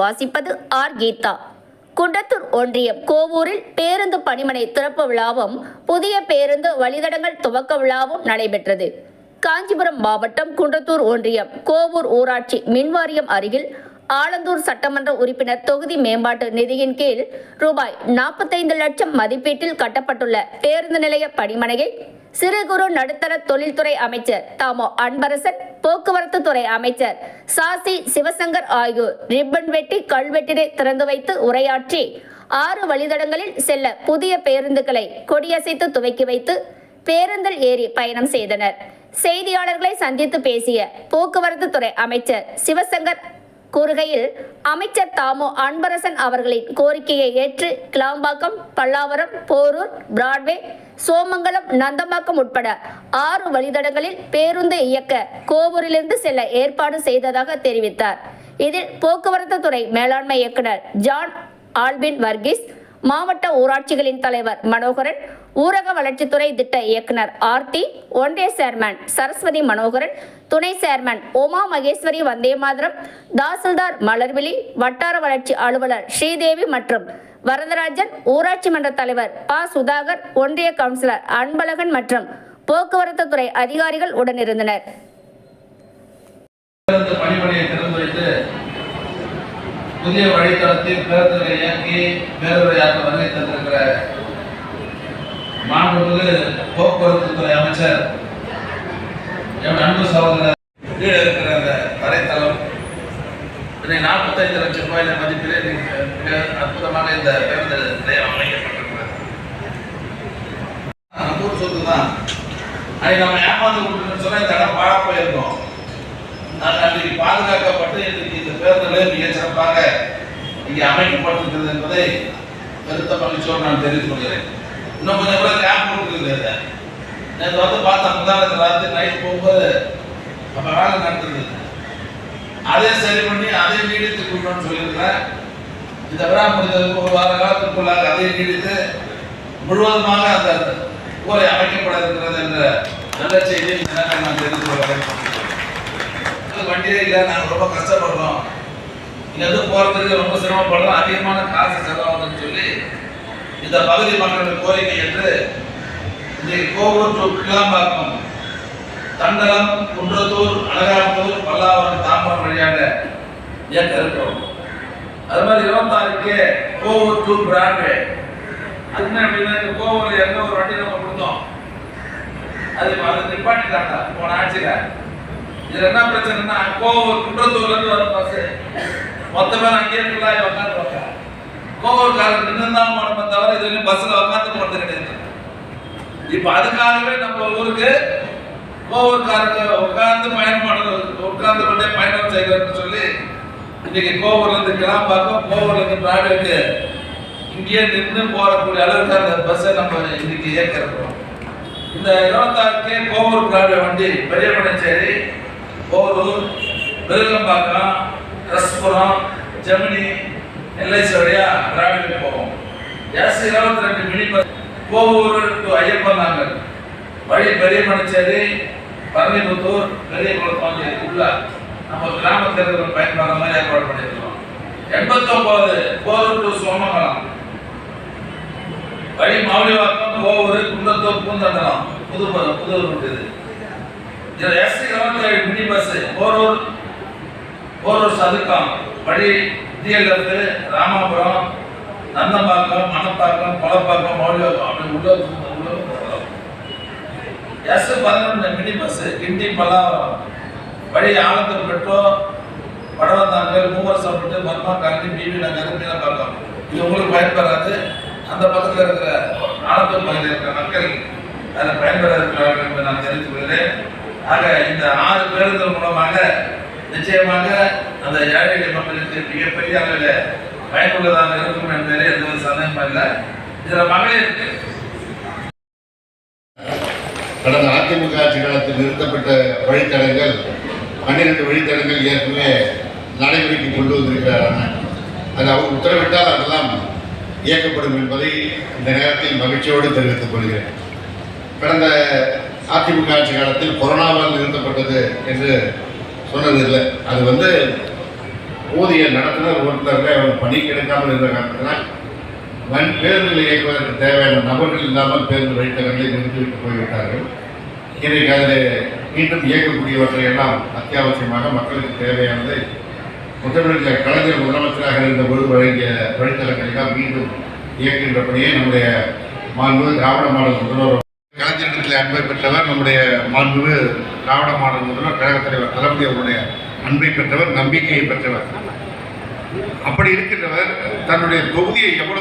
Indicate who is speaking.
Speaker 1: வாசிப்பது ஆர் கீதா. குண்டத்தூர் ஒன்றியம் கோவூரில் பேருந்து பணிமனை திறப்பு விழாவும் புதிய பேருந்து வழித்தடங்கள் துவக்க விழாவும் நடைபெற்றது. காஞ்சிபுரம் மாவட்டம் குன்றத்தூர் ஒன்றியம் கோவூர் ஊராட்சி மின்வாரியம் அருகில் ஆலந்தூர் சட்டமன்ற உறுப்பினர் தொகுதி மேம்பாட்டு நிதியின் கீழ் ரூபாய் நாற்பத்தைந்து லட்சம் மதிப்பீட்டில் கட்டப்பட்டுள்ள பேருந்து நிலைய பணிமனையை சிறு குறு நடுத்தர தொழில்துறை அமைச்சர் தாமோ அன்பரசன் போக்குவரத்து துறை அமைச்சர் சாசி சிவசங்கர் ஆகியோர் ரிப்பன் வெட்டி கல்வெட்டினை திறந்து வைத்து உரையாற்றி ஆறு வழித்தடங்களில் செல்ல புதிய பேருந்துகளை கொடியசைத்து துவக்கி வைத்து பேருந்தில் ஏறி பயணம் செய்தனர். செய்தியாளர்களை சந்தித்து பேசிய போக்குவரத்து துறை அமைச்சர் சிவசங்கர் கூறுகையில் அமைச்சர் தாமோ அன்பரசன் அவர்களின் கோரிக்கையை ஏற்று கிளாம்பாக்கம் பல்லாவரம் போரூர் பிராட்வே சோமங்கலம் நந்தம்பாக்கம் உட்பட ஆறு வழித்தடங்களில் பேருந்து இயக்க கோவூரிலிருந்து செல்ல ஏற்பாடு செய்ததாக தெரிவித்தார். இதில் போக்குவரத்து துறை மேலாண்மை இயக்குனர் ஜான் ஆல்பின் வர்கீஸ் மாவட்ட ஊராட்சிகளின் தலைவர் மனோகரன் ஊரக வளர்ச்சித்துறை திட்ட இயக்குனர் ஆர்த்தி ஒன்றிய சேர்மன் சரஸ்வதி மனோகரன் துணை சேர்மன் உமா மகேஸ்வரி வந்தேமாதரம் தாசில்தார் மலர்விழி வட்டார வளர்ச்சி அலுவலர் ஸ்ரீதேவி மற்றும் வரதராஜன் ஊராட்சி மன்ற தலைவர் ப. சுதாகர் ஒன்றிய கவுன்சிலர் அன்பழகன் மற்றும் போக்குவரத்து துறை அதிகாரிகள் உடனிருந்தனர்.
Speaker 2: புதிய வழித்தடத்தில் பேருந்துகளை இயக்கி பேருந்துரையாக வருகை தந்திருக்கிற மாண்புமிகு போக்குவரத்து துறை அமைச்சர் என் அன்பு சகோதரர் கீழே இருக்கிற அந்த தரைத்தளம் இதனை நாற்பத்தைந்து லட்சம் ரூபாயில மதிப்பிலே மிக அற்புதமாக இந்த பேருந்து நிலையம் அமைக்கப்பட்டிருக்கிறது. நம்ம ஊர் சொத்து தான் அன்னைக்கு நம்ம ஏமாந்து கொடுக்கணும்னு சொன்னா இந்த இடம் பாழா போயிருக்கோம். நான் அன்றைக்கு பாதுகாக்கப்பட்டு இன்றைக்கு இந்த பேருந்துகளை மிக சிறப்பாக இங்கே அமைக்கப்பட்டிருக்கிறது என்பதை பெருத்த மகிழ்ச்சியோடு நான் தெரிவித்துக் கொள்கிறேன். இன்னும் கொஞ்சம் கூட கேப் போட்டுருக்குது நேற்று வந்து பார்த்தா முந்தானத்து ராத்திரி நைட் போகும்போது அப்போ வேலை நடந்துருக்குது அதே சரி பண்ணி அதே நீடித்து கொடுக்கணும்னு சொல்லியிருக்கிறேன். இந்த விழா ஒரு வார காலத்திற்குள்ளாக அதை நீடித்து முழுவதுமாக அந்த ஊரை அமைக்கப்பட இருக்கிறது என்ற நல்ல செய்தியை இந்த நான் தெரிந்து கொள்கிறேன் வண்டியே இல்லை நாங்கள் ரொம்ப கஷ்டப்படுறோம். இங்க எதுவும் போகிறதுக்கு ரொம்ப சிரமப்படுறோம். அதிகமான காசு செலவாகுதுன்னு சொல்லி இந்த பகுதி மக்களின் கோரிக்கை என்று இன்னைக்கு கோவூர் டு கிளாம்பாக்கம் தண்டலம் குன்றத்தூர் அழகாத்தூர் பல்லாவரம் தாம்பரம் வழியாக இயக்க இருக்கிறோம். அது மாதிரி இருபத்தாறுக்கு கோவூர் டு பிராட்வே அது என்ன அப்படின்னா இந்த ஒரு வண்டி நம்ம கொடுத்தோம். அது அது நிப்பாட்டிட்டாங்க போன ஆட்சியில். இதில் என்ன பிரச்சனைன்னா கோவூர் குன்றத்தூர்லேருந்து இருந்து வர மொத்த பேர் அங்கேயே ஃபுல்லாக உட்காந்துருவாங்க கோவூர்காரர் நின்று தான் போனோமே தவிர இது வரைக்கும் பஸ்ல உட்காந்து போனது கிடையாது. இப்ப அதுக்காகவே நம்ம ஊருக்கு கோவூர்காரங்க உட்கார்ந்து பயணம் பண்ணுறது உட்கார்ந்து கொண்டே பயணம் செய்கிறதுன்னு சொல்லி இன்னைக்கு கோவூர்ல இருந்து கிளாம்பாக்கம் கோவூர்ல இருந்து இங்கேயே நின்று போறக்கூடிய அளவுக்கு அந்த பஸ்ஸை நம்ம இன்னைக்கு இயக்கிறோம் இந்த இருபத்தாறுக்கே கோவூர் பிராட்வே வண்டி பெரியமணச்சேரி கோவூர் விருகம்பாக்கம் ரஸ்புரம் ஜெமினி எல்ஐசி வழியா பிராட்வே போவோம். எஸ் இருபத்தி ரெண்டு mini bus Kovur to Iyyappanthangal வழி பெரியமணச்சேரி பரணிபுத்தூர் பெரிய குளத்தோங்கி உள்ள நம்ம கிராமத்தில் இருக்கிற பயன்பாடு மாதிரி ஏற்பாடு பண்ணியிருக்கோம். எண்பத்தொன்பது கோவூர் டு சோமங்கலம். வழி மௌலிவாக்கம் கோவூர் குன்றத்தூர் பூந்தண்டலம். புது ப- புது ரூட் இது எஸ் இருபத்தி ஏழு மினி பஸ் போரூர் போரூர் சதுக்கம். வழி டிஎல்எஃப் ராமாபுரம் நந்தம்பாக்கம் மணப்பாக்கம் கொலப்பாக்கம் மௌலியாக்கம் அப்படி உள்ள உள்ள போகலாம். எஸ் பதினொன்று மினி பஸ் கிண்டி பல்லாவரம். வழி ஆலத்தூர் மெட்ரோ படவந்தாங்கல் மூவர் சாப்பிட்டு Burma colony BP Nagar Meenambakkam இது உங்களுக்கு பயன்பெறாது. அந்த பக்கத்தில் இருக்கிற ஆலத்தூர் பகுதியில் இருக்கிற மக்கள் அதில் பயன்பெற இருக்கிறார்கள் என்று நான் தெரிவித்துக் கொள்கிறேன். ஆக இந்த ஆறு பேருந்துகள் மூலமாக நிச்சயமாக அந்த ஏழை மக்களுக்கு மிகப்பெரிய அளவில் பயனுள்ளதாக இருக்கும் என்பதில் எந்த ஒரு சந்தேகமும் இல்லை. இதில் மகளிருக்கு
Speaker 3: கடந்த அதிமுக ஆட்சி காலத்தில் நிறுத்தப்பட்ட வழித்தடங்கள் பன்னிரண்டு வழித்தடங்கள் ஏற்கனவே நடைமுறைக்கு கொண்டு வந்திருக்கிறார்கள் அது அவர் உத்தரவிட்டால் அதெல்லாம் இயக்கப்படும் என்பதை இந்த நேரத்தில் மகிழ்ச்சியோடு தெரிவித்துக் கொள்கிறேன். கடந்த அதிமுக ஆட்சி காலத்தில் கொரோனாவால் நிறுத்தப்பட்டது என்று சொன்னது இல்லை அது வந்து ஊதிய நடத்துனர் ஒருத்தருக்கு அவர் பணி கிடைக்காமல் இருந்த காரணத்தினால் வன் பேருந்துகளை இயக்குவதற்கு தேவையான நபர்கள் இல்லாமல் பேருந்து வைத்தவர்களை நிறுத்திவிட்டு போய்விட்டார்கள். இன்றைக்கு அதில் மீண்டும் இயக்கக்கூடியவற்றை எல்லாம் அத்தியாவசியமாக மக்களுக்கு தேவையானதை முத்தமிழில் கலைஞர் முதலமைச்சராக இருந்த பொழுது வழங்கிய வழித்தளங்களை தான் மீண்டும் இயக்குகின்ற பணியை நம்முடைய மாண்பு திராவிட மாடல் முதல்வர் கலைஞரிடத்தில் அன்பை பெற்றவர் நம்முடைய மாண்பு திராவிட மாடல் முதல்வர் கழகத் தலைவர் தளபதி அவருடைய அன்பை பெற்றவர் நம்பிக்கையை பெற்றவர். அப்படி இருக்கின்றவர் தன்னுடைய தொகுதியை எவ்வளவு